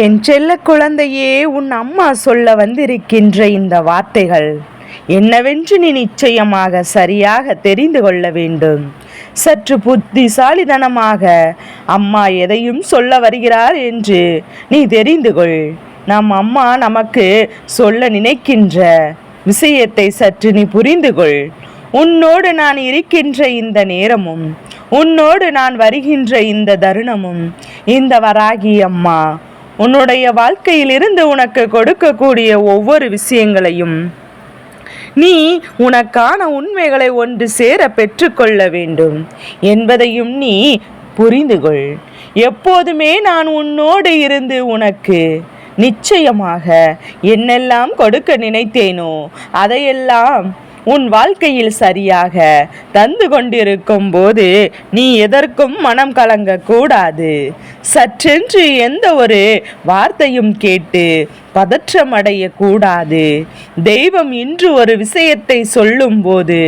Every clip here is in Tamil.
என் செல்ல குழந்தையே உன் அம்மா சொல்ல வந்திருக்கின்ற இந்த வார்த்தைகள் என்னவென்று நீ நிச்சயமாக சரியாக தெரிந்து கொள்ள வேண்டும். சற்று புத்திசாலிதனமாக அம்மா எதையும் சொல்ல வருகிறார் என்று நீ தெரிந்து கொள். நம் அம்மா நமக்கு சொல்ல நினைக்கின்ற விஷயத்தை சற்று நீ புரிந்து கொள். உன்னோடு நான் இருக்கின்ற இந்த நேரமும் உன்னோடு நான் வருகின்ற இந்த தருணமும் இந்த வராகி அம்மா உன்னுடைய வாழ்க்கையில் இருந்து உனக்கு கொடுக்கக்கூடிய ஒவ்வொரு விஷயங்களையும் நீ உனக்கான உண்மைகளை ஒன்று சேர பெற்றுக்கொள்ள வேண்டும் என்பதையும் நீ புரிந்துகொள் எப்போதுமே நான் உன்னோடு இருந்து உனக்கு நிச்சயமாக என்னெல்லாம் கொடுக்க நினைத்தேனோ அதையெல்லாம் உன் வாழ்க்கையில் சரியாக தந்து கொண்டிருக்கும் போது நீ எதற்கும் மனம் கலங்க கூடாது சற்றென்று எந்த ஒரு வார்த்தையும் கேட்டு பதற்றமடைய கூடாது தெய்வம் இன்று ஒரு விஷயத்தை சொல்லும்போது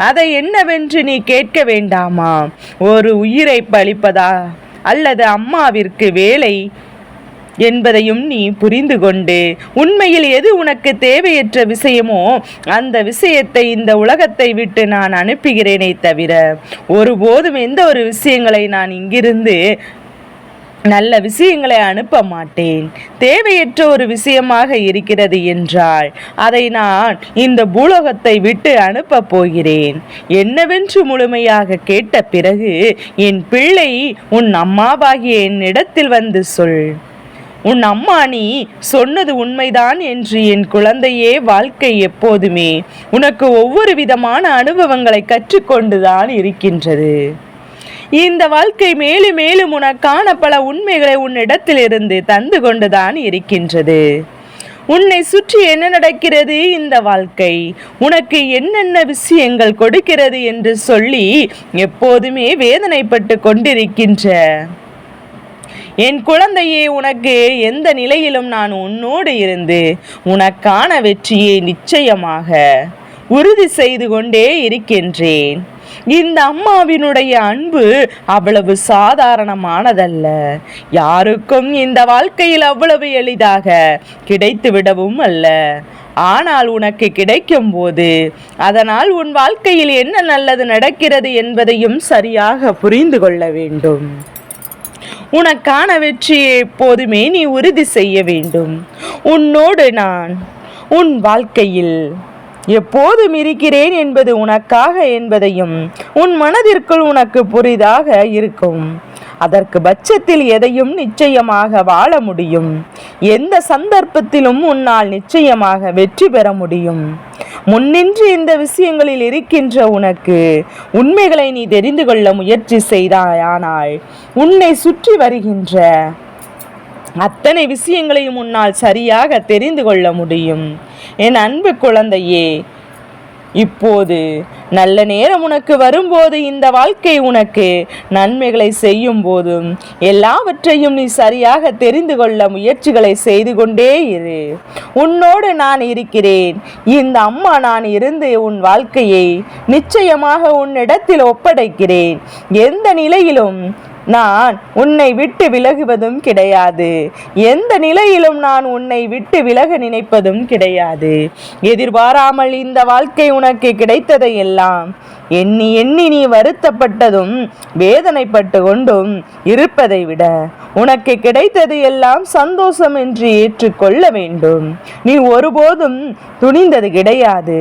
அதை என்னவென்று நீ கேட்க வேண்டாமா? ஒரு உயிரை பழிப்பதா? அல்லது அம்மாவிற்கு வேலை என்பதையும் நீ புரிந்து கொண்டு உண்மையில் எது உனக்கு தேவையற்ற விஷயமோ அந்த விஷயத்தை இந்த உலகத்தை விட்டு நான் அனுப்புகிறேனே தவிர ஒருபோதும் எந்த ஒரு விஷயங்களை நான் இங்கிருந்து நல்ல விஷயங்களை அனுப்ப மாட்டேன். தேவையற்ற ஒரு விஷயமாக இருக்கிறது என்றால் அதை நான் இந்த பூலோகத்தை விட்டு அனுப்ப போகிறேன். என்னவென்று முழுமையாக கேட்ட பிறகு என் பிள்ளை உன் அம்மாவாகிய என்னிடத்தில் வந்து சொல். உன் அம்மா நீ சொன்னது உண்மைதான் என்று என் குழந்தையே வாழ்க்கை எப்போதுமே உனக்கு ஒவ்வொரு விதமான அனுபவங்களை கற்றுக்கொண்டுதான் இருக்கின்றது. இந்த வாழ்க்கை மேலும் மேலும் உனக்கான பல உண்மைகளை உன்னிடத்திலிருந்து தந்து கொண்டுதான் இருக்கின்றது. உன்னை சுற்றி என்ன நடக்கிறது இந்த வாழ்க்கை? உனக்கு என்னென்ன விஷயங்கள் கொடுக்கிறது என்று சொல்லி எப்போதுமே வேதனைப்பட்டு கொண்டிருக்கின்ற என் குழந்தையே உனக்கு எந்த நிலையிலும் நான் உன்னோடு இருந்து உனக்கான வெற்றியை நிச்சயமாக உறுதி செய்து கொண்டே இருக்கின்றேன். இந்த அம்மாவினுடைய அன்பு அவ்வளவு சாதாரணமானதல்ல. யாருக்கும் இந்த வாழ்க்கையில் அவ்வளவு எளிதாக கிடைத்து விடவும் அல்ல. ஆனால் உனக்கு கிடைக்கும் போது அதனால் உன் வாழ்க்கையில் என்ன நல்லது நடக்கிறது என்பதையும் சரியாக புரிந்து கொள்ள வேண்டும். உனக்கான வெற்றியை எப்போதுமே நீ உறுதி செய்ய வேண்டும். உன்னோடு நான் உன் வாழ்க்கையில் எப்போதும் இருக்கிறேன் என்பது உனக்காக என்பதையும் உன் மனதிற்குள் உனக்கு புரிதாக இருக்கும். அதற்கு பட்சத்தில் எதையும் நிச்சயமாக வாழ முடியும். எந்த சந்தர்ப்பத்திலும் உன்னால் நிச்சயமாக வெற்றி பெற முடியும். முன்னின்று இந்த விஷயங்களில் இருக்கின்ற உனக்கு உண்மைகளை நீ தெரிந்து கொள்ள முயற்சி செய்தாயானால் உன்னை சுற்றி வருகின்ற அத்தனை விஷயங்களையும் உன்னால் சரியாக தெரிந்து கொள்ள முடியும். என் அன்பு குழந்தையே இப்போது நல்ல நேரம் உனக்கு வரும்போது இந்த வாழ்க்கை உனக்கு நன்மைகளை செய்யும் போதும். எல்லாவற்றையும் நீ சரியாக தெரிந்து கொள்ள முயற்சிகளை செய்து கொண்டே இரு. உன்னோடு நான் இருக்கிறேன். இந்த அம்மா நான் இருந்து உன் வாழ்க்கையை நிச்சயமாக உன்னிடத்தில் ஒப்படைக்கிறேன். எந்த நிலையிலும் நான் உன்னை விட்டு விலகுவதும் கிடையாது. எந்த நிலையிலும் நான் உன்னை விட்டு விலக நினைப்பதும் கிடையாது. எதிர்பாராமல் இந்த வாழ்க்கை உனக்கு கிடைத்ததை எல்லாம் எண்ணி எண்ணி நீ வருத்தப்பட்டதும் வேதனைப்பட்டு கொண்டும் இருப்பதை விட உனக்கு கிடைத்தது எல்லாம் சந்தோஷம் என்று ஏற்றுக்கொள்ள வேண்டும். நீ ஒருபோதும் துணிந்தது கிடையாது.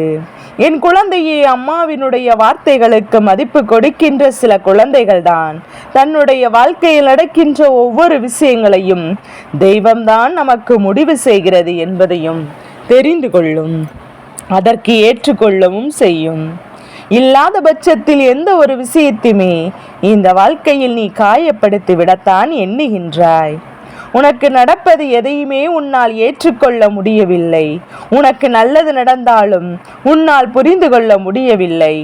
என் குழந்தையே அம்மாவினுடைய வார்த்தைகளுக்கு மதிப்பு கொடுக்கின்ற சில குழந்தைகள்தான். தன்னுடைய வாழ்க்கையில் நடக்கின்ற ஒவ்வொரு விஷயங்களையும் தெய்வம்தான் நமக்கு முடிவு செய்கிறது என்பதையும் தெரிந்து கொள்ளும். அதற்கு ஏற்றுக்கொள்ளவும் செய்யும். இல்லாத பட்சத்தில் எந்த ஒரு விஷயத்தையுமே இந்த வாழ்க்கையில் நீ காயப்படுத்தி விடத்தான் எண்ணுகின்றாய். உனக்கு நடப்பது எதையுமே உன்னால் ஏற்றுக்கொள்ள முடியவில்லை. உனக்கு நல்லது நடந்தாலும் உன்னால் புரிந்து கொள்ள முடியவில்லை.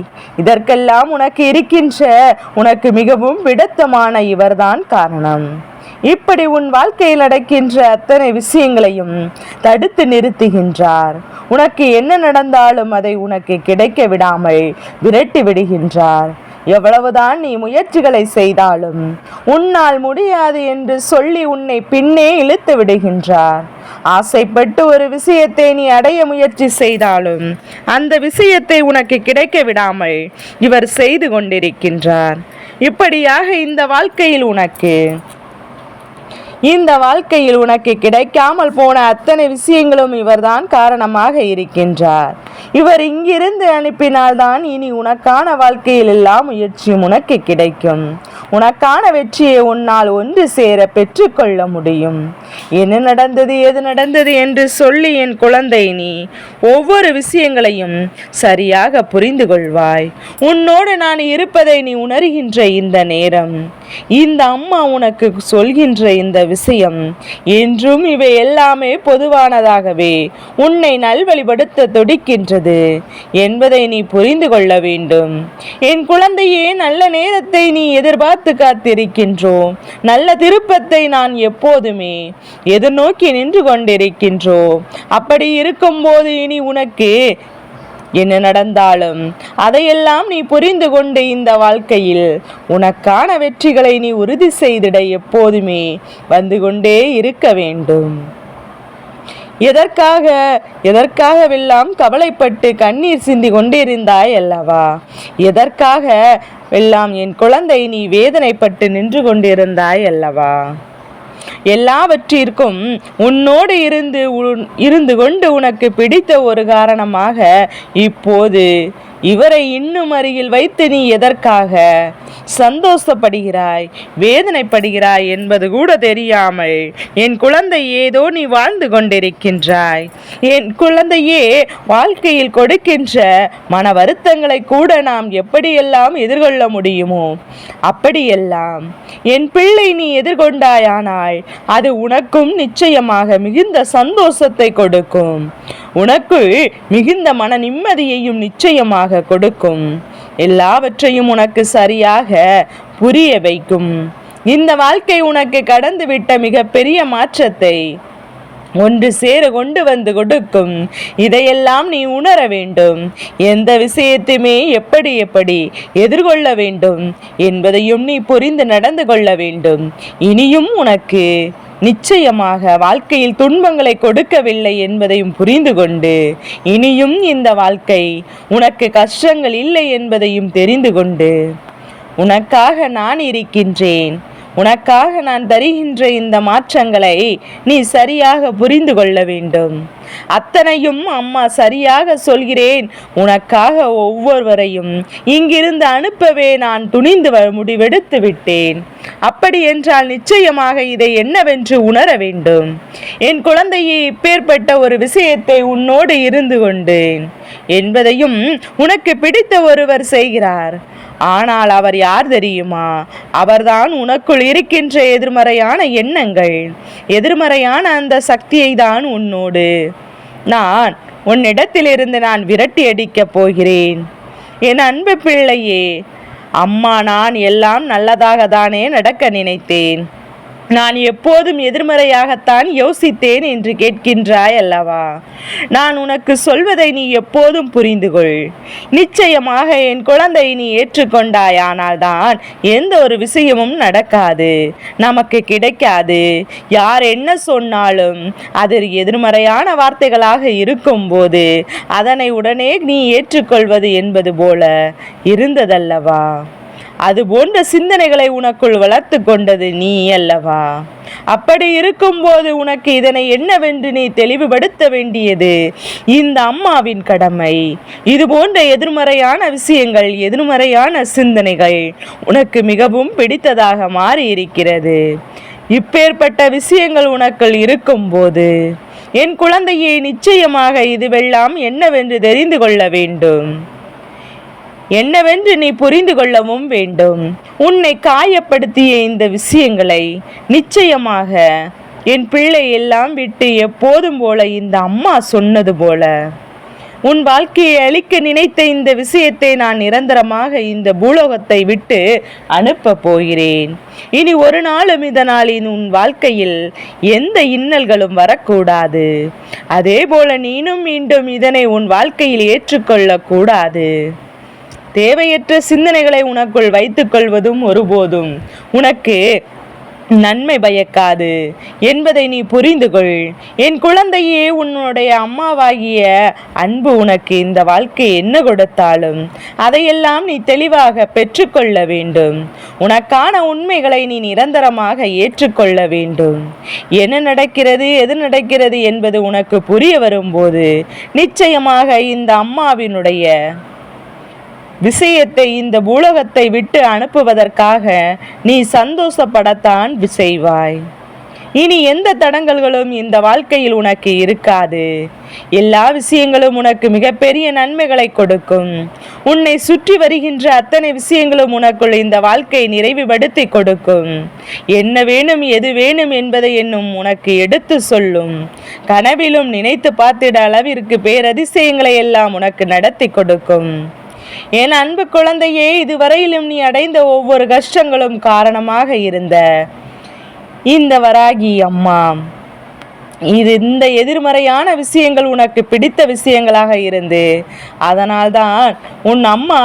இதற்கெல்லாம் உனக்கு இருக்கின்ற உனக்கு மிகவும் விடத்தமான இவர்தான் காரணம். இப்படி உன் வாழ்க்கையில் நடக்கின்ற அத்தனை விஷயங்களையும் தடுத்து நிறுத்துகின்றார். உனக்கு என்ன நடந்தாலும் அதை உனக்கு கிடைக்க விடாமல் விரட்டி விடுகின்றார். எவ்வளவுதான் நீ முயற்சிகளை செய்தாலும் உன்னால் முடியாது என்று சொல்லி உன்னை பின்னே இழுத்து விடுகின்றார். ஆசைப்பட்டு ஒரு விஷயத்தை நீ அடைய முயற்சி செய்தாலும் அந்த விஷயத்தை உனக்கு கிடைக்க விடாமல் இவர் செய்து கொண்டிருக்கின்றார். இப்படியாக இந்த வாழ்க்கையில் உனக்கு இந்த வாழ்க்கையில் உனக்கு கிடைக்காமல் போன அத்தனை விஷயங்களும் இவர்தான் காரணமாக இருக்கின்றார். இவர் இங்கிருந்து அனுப்பினால்தான் இனி உனக்கான வாழ்க்கையில் எல்லாம் முயற்சியும் உனக்கு கிடைக்கும். உனக்கான வெற்றியை உன்னால் ஒன்று சேர பெற்றுக்கொள்ள முடியும். என்ன நடந்தது எது நடந்தது என்று சொல்லி என் குழந்தை நீ ஒவ்வொரு விஷயங்களையும் சரியாக புரிந்து கொள்வாய். உன்னோடு நான் இருப்பதை நீ உணர்கின்ற இந்த நேரம். இந்த அம்மா உனக்கு சொல்கின்ற இந்த விஷயம். என்றும் இவை எல்லாமே பொதுவானதாகவே உன்னை நல்வழிபடுத்த துடிக்கின்றது என்பதை நீ புரிந்து கொள்ள வேண்டும். என் குழந்தையே நல்ல நேரத்தை நீ எதிர்பார்த்து காத்திருக்கின்றோம் நல்ல திருப்பத்தை நான் எப்போதுமே எதிர்நோக்கி நின்று கொண்டிருக்கின்றோம் அப்படி இருக்கும்போது இனி உனக்கு என்ன நடந்தாலும் அதையெல்லாம் நீ புரிந்து கொண்டு இந்த வாழ்க்கையில் உனக்கான வெற்றிகளை நீ உறுதி செய்திட எப்போதுமே வந்து கொண்டே இருக்க வேண்டும். எதற்காக எதற்காகவெல்லாம் கவலைப்பட்டு கண்ணீர் சிந்தி கொண்டிருந்தாய் அல்லவா? எதற்காக எல்லாம் என் குழந்தை நீ வேதனைப்பட்டு நின்று கொண்டிருந்தாய் அல்லவா? எல்லாவற்றிற்கும் உன்னோடு இருந்து உன்- இருந்து கொண்டு உனக்கு பிடித்த ஒரு காரணமாக இப்போது இவரை இன்னும் அருகில் வைத்து நீ எதற்காக சந்தோஷப்படுகிறாய் வேதனைப்படுகிறாய் என்பது கூட தெரியாமல் என் குழந்தை ஏதோ நீ வாழ்ந்து கொண்டிருக்கின்றாய். என் குழந்தையே வாழ்க்கையில் கொடுக்கின்ற மன வருத்தங்களை கூட நாம் எப்படியெல்லாம் எதிர்கொள்ள முடியுமோ அப்படியெல்லாம் என் பிள்ளை நீ எதிர்கொண்டாயானால் அது உனக்கும் நிச்சயமாக மிகுந்த சந்தோஷத்தை கொடுக்கும். உனக்கு மிகுந்த மன நிம்மதியையும் நிச்சயமாக கொடுக்கும். எல்லாவற்றையும் உனக்கு சரியாக புரிய வைக்கும். இந்த வாழ்க்கை உனக்கு கடந்துவிட்ட மிகப்பெரிய மாற்றத்தை ஒன்று சேர கொண்டு வந்து கொடுக்கும். இதையெல்லாம் நீ உணர வேண்டும். எந்த விஷயத்தையுமே எப்படி எப்படி எதிர்கொள்ள வேண்டும் என்பதையும் நீ புரிந்து நடந்து கொள்ள வேண்டும். இனியும் உனக்கு நிச்சயமாக வாழ்க்கையில் துன்பங்களை கொடுக்கவில்லை என்பதையும் புரிந்து கொண்டு இனியும் இந்த வாழ்க்கை உனக்கு கஷ்டங்கள் இல்லை என்பதையும் தெரிந்து கொண்டு உனக்காக நான் இருக்கின்றேன். உனக்காக நான் தருகின்ற இந்த மாற்றங்களை நீ சரியாக புரிந்து கொள்ள வேண்டும். அத்தனையும் அம்மா சரியாக சொல்கிறேன். உனக்காக ஒவ்வொருவரையும் இங்கிருந்து அனுப்பவே நான் துணிந்து வ- முடிவெடுத்து விட்டேன். அப்படி என்றால் நிச்சயமாக இதை என்னவென்று உணர வேண்டும். என் குழந்தையை இப்பேற்பட்ட ஒரு விஷயத்தை உன்னோடு இருந்து கொண்டேன். என்பதையும் உனக்கு பிடித்த ஒருவர் செய்கிறார். ஆனால் அவர் யார் தெரியுமா? அவர்தான் உனக்குள் இருக்கின்ற எதிர்மறையான எண்ணங்கள். எதிர்மறையான அந்த சக்தியை தான் உன்னோடு. நான் உன்னிடத்திலிருந்து நான் விரட்டி அடிக்கப் போகிறேன். என் அன்பு பிள்ளையே அம்மா நான் எல்லாம் நல்லதாக தானே நடக்க நினைத்தேன். நான் எப்போதும் எதிர்மறையாகத்தான் யோசித்தேன் என்று கேட்கின்றாய் அல்லவா? நான் உனக்கு சொல்வதை நீ எப்போதும் புரிந்து கொள் நிச்சயமாக என் குழந்தை நீ ஏற்றுக்கொண்டாயானால் தான் எந்த ஒரு விஷயமும் நடக்காது. நமக்கு கிடைக்காது. யார் என்ன சொன்னாலும் அது எதிர்மறையான வார்த்தைகளாக இருக்கும்போது அதனை உடனே நீ ஏற்றுக்கொள்வது என்பது போல இருந்ததல்லவா? அது போன்ற சிந்தனைகளை உனக்குள் வளர்த்து கொண்டது நீ அல்லவா? அப்படி இருக்கும்போது உனக்கு இதனை என்னவென்று நீ தெளிவுபடுத்த வேண்டியது? இந்த அம்மாவின் கடமை. இது போன்ற எதிர்மறையான விஷயங்கள் எதிர்மறையான சிந்தனைகள் உனக்கு மிகவும் பிடித்ததாக மாறி இருக்கிறது இப்பேற்பட்ட விஷயங்கள் உனக்குள் இருக்கும்போது என் குழந்தையை நிச்சயமாக இதுவெல்லாம் என்னவென்று தெரிந்து கொள்ள வேண்டும். என்னவென்று நீ புரிந்து கொள்ளவும் வேண்டும். உன்னை காயப்படுத்திய இந்த விஷயங்களை நிச்சயமாக என் பிள்ளை எல்லாம் விட்டு எப்போதும் போல இந்த அம்மா சொன்னது போல. உன் வாழ்க்கையை அழிக்க நினைத்த இந்த விஷயத்தை நான் நிரந்தரமாக இந்த பூலோகத்தை விட்டு அனுப்ப போகிறேன். இனி ஒரு நாளும் இதனால் உன் வாழ்க்கையில் எந்த இன்னல்களும் வரக்கூடாது. அதே போல நீனும் மீண்டும் இதனை உன் வாழ்க்கையில் ஏற்றுக்கொள்ளக்கூடாது தேவையற்ற சிந்தனைகளை உனக்குள் வைத்துக் கொள்வதும் ஒருபோதும். உனக்கு நன்மை பயக்காது. என்பதை நீ புரிந்து கொள் என் குழந்தையே உன்னுடைய அம்மாவாகிய அன்பு உனக்கு இந்த வாழ்க்கை என்ன கொடுத்தாலும் அதையெல்லாம் நீ தெளிவாக பெற்றுக்கொள்ள வேண்டும். உனக்கான உண்மைகளை நீ நிரந்தரமாக ஏற்றுக்கொள்ள வேண்டும். என்ன நடக்கிறது எது நடக்கிறது என்பது உனக்கு புரிய வரும்போது நிச்சயமாக இந்த அம்மாவினுடைய விஷயத்தை இந்த உலகத்தை விட்டு அனுப்புவதற்காக நீ சந்தோஷப்படத்தான் செய்வாய் இனி எந்த தடங்கல்களும் இந்த வாழ்க்கையில் உனக்கு இருக்காது. எல்லா விஷயங்களும் உனக்கு மிகப்பெரிய நன்மைகளை கொடுக்கும். உன்னை சுற்றி வருகின்ற அத்தனை விஷயங்களும் உனக்குள் இந்த வாழ்க்கை நிறைவுபடுத்தி கொடுக்கும். என்ன வேணும் எது வேணும் என்பதை என்னும் உனக்கு எடுத்து சொல்லும். கனவிலும் நினைத்து பார்த்திட அளவிற்கு பேரதிசயங்களை எல்லாம் உனக்கு நடத்தி கொடுக்கும். என் அன்பு குழந்தையே இதுவரையிலும் நீ அடைந்த ஒவ்வொரு கஷ்டங்களும் காரணமாக இருந்த. இந்த வராகி அம்மா இது இந்த எதிர்மறையான விஷயங்கள் உனக்கு பிடித்த விஷயங்களாக இருந்து அதனால்தான் உன் அம்மா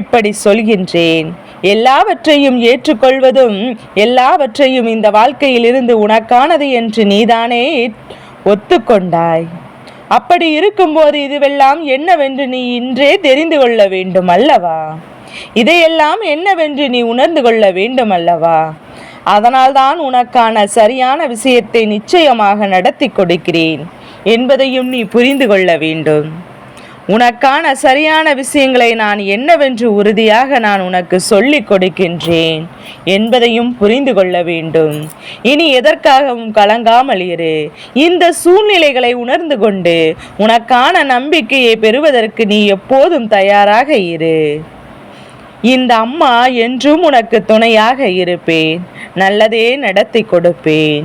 இப்படி சொல்கின்றேன். எல்லாவற்றையும் ஏற்றுக்கொள்வதும் எல்லாவற்றையும் இந்த வாழ்க்கையில் இருந்து உனக்கானது என்று நீதானே ஒத்துக்கொண்டாய். அப்படி இருக்கும்போது இதுவெல்லாம் என்னவென்று நீ இன்றே தெரிந்து கொள்ள வேண்டும் அல்லவா? இதையெல்லாம் என்னவென்று நீ உணர்ந்து கொள்ள வேண்டும் அல்லவா? அதனால்தான் உனக்கான சரியான விஷயத்தை நிச்சயமாக நடத்தி கொடுக்கிறேன் என்பதையும் நீ புரிந்து கொள்ள வேண்டும். உனக்கான சரியான விஷயங்களை நான் என்னவென்று உறுதியாக நான் உனக்கு சொல்லிக் கொடுக்கின்றேன் என்பதையும் புரிந்து கொள்ள வேண்டும். இனி எதற்காகவும் கலங்காமல் இரு. இந்த சூழ்நிலைகளை உணர்ந்து கொண்டு உனக்கான நம்பிக்கையை பெறுவதற்கு நீ எப்போதும் தயாராக இரு. இந்த அம்மா என்றும் உனக்கு துணையாக இருப்பேன். நல்லதே நடத்தி கொடுப்பேன்.